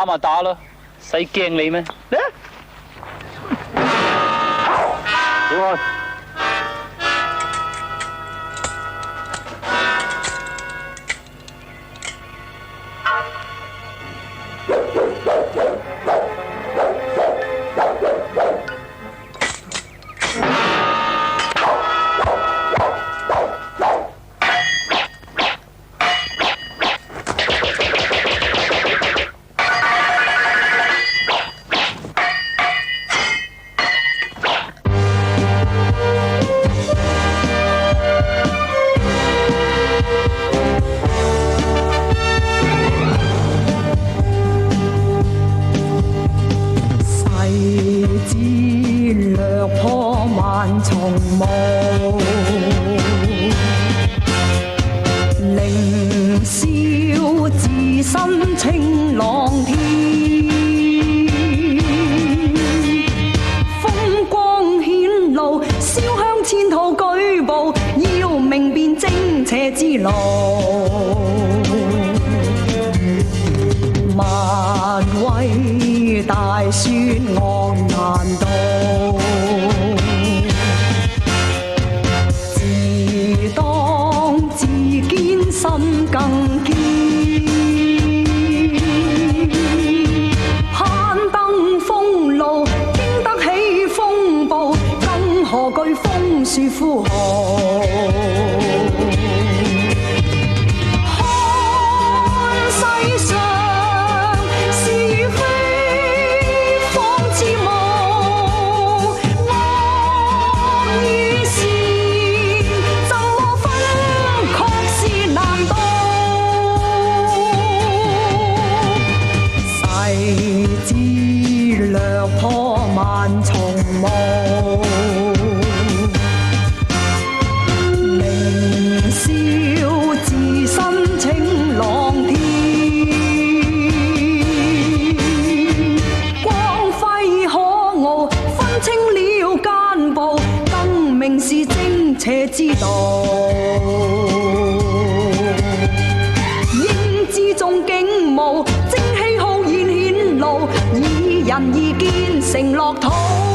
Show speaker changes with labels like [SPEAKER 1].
[SPEAKER 1] 打咪打咯，使惊你咩？嚟啊！
[SPEAKER 2] 點啊？
[SPEAKER 3] 细枝掠破万重雾，凌霄自身清朗天。风光顯露，燒香千套舉步，要明辨正邪之路。萬威大雪昂難渡，自當自堅心更堅。攀登封路，經得起風暴，更何懼風雪呼號。破萬重霧，明宵自身清朗天，光輝可傲，分清了間步，更明是正邪之道。人意见成乐土。